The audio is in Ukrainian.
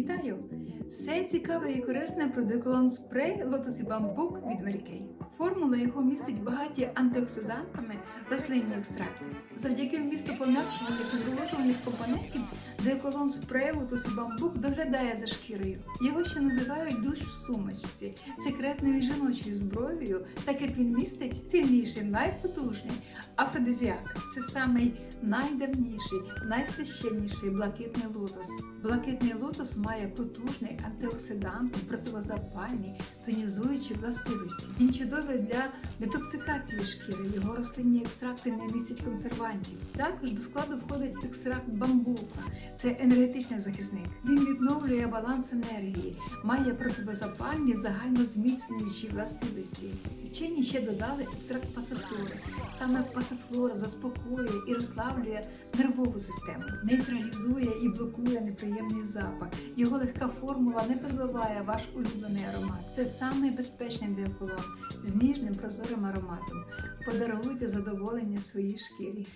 Вітаю! Все цікаве і корисне про деколон спрей лотос і бамбук від Mary. Формула його містить багаті антиоксидантами рослинні екстракти. Завдяки вмісту пом'якшуваних і зволожуваних компонентів деколон спрей лотос і бамбук доглядає за шкірою. Його ще називають душ в сумочці, секретною жіночою зброєю, так як він містить сильніший, найпотужний афродизіак. Це самий найдавніший, найсвященніший блакитний лотос. Блакитний лотос має потужний антиоксидантний, противозапальні, тонізуючі властивості. Він чудовий для детоксикації шкіри. Його рослинні екстракти не містять консервантів. Також до складу входить екстракт бамбука. Це енергетичний захисник. Він відновлює баланс енергії, має противозапальні загальнозміцнюючі властивості. Вчені ще додали екстракт пасифлори. Саме пасифлора заспокоює і розслаблює нервову систему, нейтралізує і блокує неприємний запах. Його легка формула не перебиває ваш улюблений аромат. Це самий безпечний деоколон з ніжним прозорим ароматом. Подаруйте задоволення своїй шкірі.